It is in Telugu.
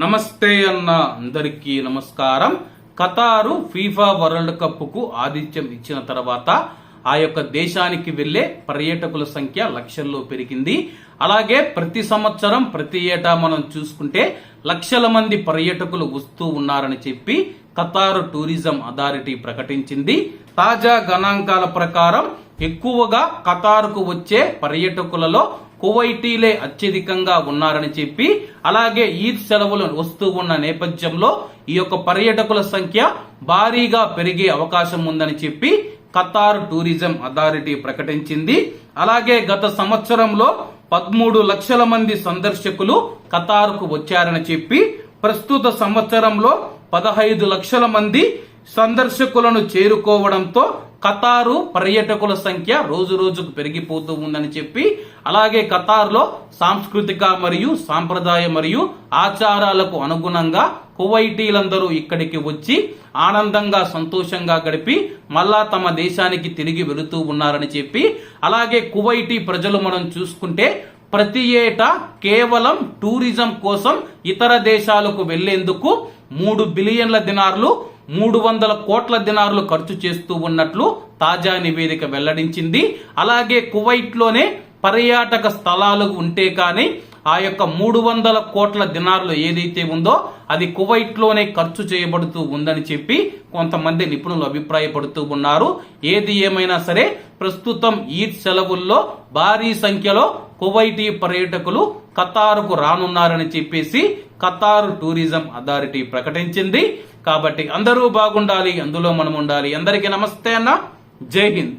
నమస్తే అన్న అందరికీ నమస్కారం. ఖతారు ఫీఫా వరల్డ్ కప్కు ఆతిథ్యం ఇచ్చిన తర్వాత ఆ యొక్క దేశానికి వెళ్ళే పర్యాటకుల సంఖ్య లక్షల్లో పెరిగింది. అలాగే ప్రతి సంవత్సరం ప్రతి ఏటా మనం చూసుకుంటే లక్షల మంది పర్యాటకులు వస్తూ ఉన్నారని చెప్పి ఖతారు టూరిజం అథారిటీ ప్రకటించింది. తాజా గణాంకాల ప్రకారం ఎక్కువగా ఖతారుకు వచ్చే పర్యాటకులలో కువైటీలే అత్యధికంగా ఉన్నారని చెప్పి అలాగే ఈద్ సెలవులు వస్తూ ఉన్న నేపథ్యంలో ఈ యొక్క పర్యాటకుల సంఖ్య భారీగా పెరిగే అవకాశం ఉందని చెప్పి ఖతార్ టూరిజం అథారిటీ ప్రకటించింది. అలాగే గత సంవత్సరంలో పదమూడు లక్షల మంది సందర్శకులు ఖతార్కు వచ్చారని చెప్పి ప్రస్తుత సంవత్సరంలో పదహైదు లక్షల మంది సందర్శకులను చేరుకోవడంతో ఖతారు పర్యాటకుల సంఖ్య రోజు రోజుకు పెరిగిపోతూ ఉందని చెప్పి అలాగే ఖతార్లో సాంస్కృతిక మరియు సాంప్రదాయ మరియు ఆచారాలకు అనుగుణంగా కువైటీలందరూ ఇక్కడికి వచ్చి ఆనందంగా సంతోషంగా గడిపి మళ్ళా తమ దేశానికి తిరిగి వెళుతూ ఉన్నారని చెప్పి అలాగే కువైటీ ప్రజలు మనం చూసుకుంటే ప్రతి ఏటా కేవలం టూరిజం కోసం ఇతర దేశాలకు వెళ్ళేందుకు మూడు బిలియన్ల దినార్లు మూడు వందల కోట్ల దినార్లు ఖర్చు చేస్తూ ఉన్నట్లు తాజా నివేదిక వెల్లడించింది. అలాగే కువైట్లోనే పర్యాటక స్థలాలు ఉంటే కానీ ఆ యొక్క మూడు వందల కోట్ల దినారులు ఏదైతే ఉందో అది కువైట్లోనే ఖర్చు చేయబడుతూ ఉందని చెప్పి కొంతమంది నిపుణులు అభిప్రాయపడుతూ ఉన్నారు. ఏది ఏమైనా సరే ప్రస్తుతం ఈద్ సెలవుల్లో భారీ సంఖ్యలో కువైటీ పర్యాటకులు ఖతారుకు రానున్నారని చెప్పేసి ఖతారు టూరిజం అథారిటీ ప్రకటించింది. కాబట్టి అందరూ బాగుండాలి అందులో మనం ఉండాలి అందరికీ నమస్తే అన్న. జై హింద్.